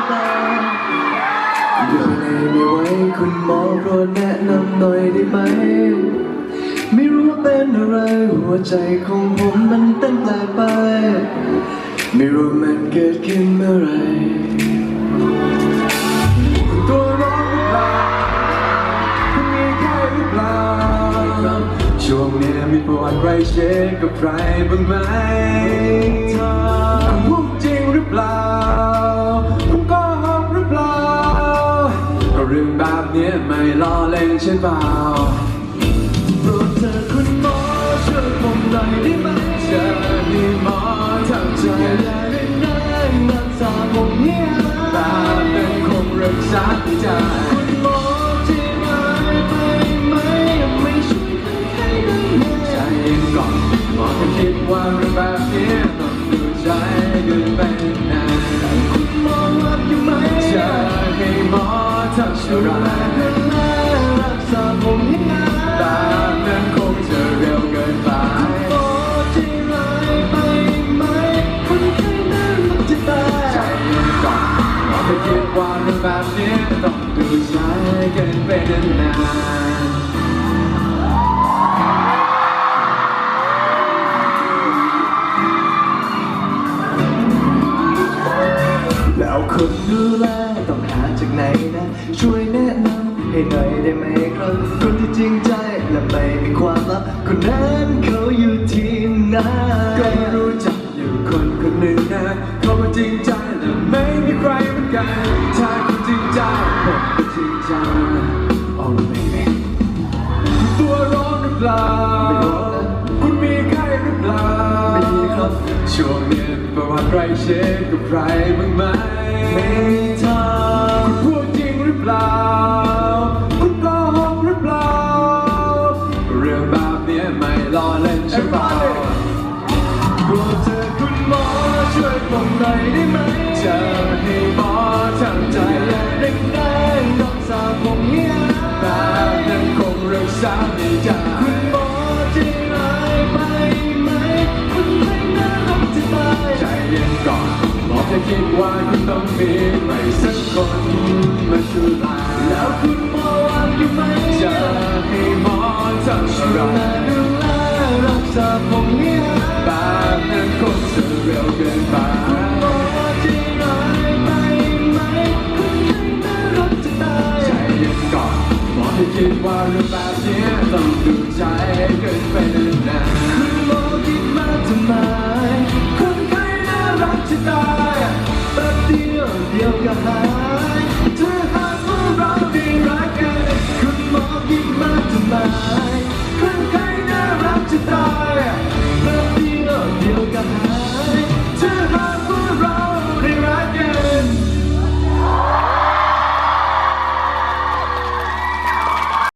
จะตายอยู่ในไม่ไหวคุณหมอโปรดแนะนำหน่อยได้ไหม ไม่รู้ว่าเป็นอะไรหัวใจของผมมันเต้นแปลกไป ไม่รู้มันเกิดขึ้นเมื่อไรตัวร้อนหรือเปล่าคุณมีไข้หรือเปล่า ช่วงเนี้ยมีประวัติไรเช็คกับใครบ้างไหม ใช่เปล่าโปรดเธอคุณหมอช่วยผมหน่อยได้ไหมเจอมีหมอทำใจอย่าได้นั่งรักษาผมเนี่ยแบบนั้นคงรักษาไม่ได้คุณหมอที่ร้ายไปไหมไม่ช่วยให้ได้ไหมใจเย็นก่อนหมอจะคิดว่าเรื่องแบบนี้ต้องดูใจเกินไปนานคุณหมอรับอยู่ไหมจะให้หมอทำอะไรดูแแบบนี้ต้องดูใจเกินไปนานแล้วคนดูแลต้องหาจากไหนนะ ช่วยแนะนำให้หน่อยได้ไหมครับคนที่จริงใจและไม่มีความลับคนนั้นเขาอยู่ที่ไหนก็รู้จักอยู่คนคนหนึ่งนะเขาจริงใจและไม่มีใครเหมือนกันถ้า เปล่าไม่ร้นะคุณมีไข้หรือเปล่าไม่มีครับ ช่วงเนี้ยประวัติใครเช็คกับใครบ้างไหมไม่ทาคุณพูดจริงหรือเปล่า คุณโกหกหรือเปล่า เรื่องแบบเนี้ยไม่ล้อเล่นใช่เปล่าโปรดเธอคุณหมอช่วยผมหน่อยได้ไหมจะให้ มีใครสักคนมาช่วยแล้วคุณหมอว่าอยู่ไหมจะให้หมอทำอะไรดูแลรักษาผมเนี่ยแบบนั้นคงจะเร็วเกินไปคิดว่ารื่แบบนี้ต้องดูใจเกินไปนาน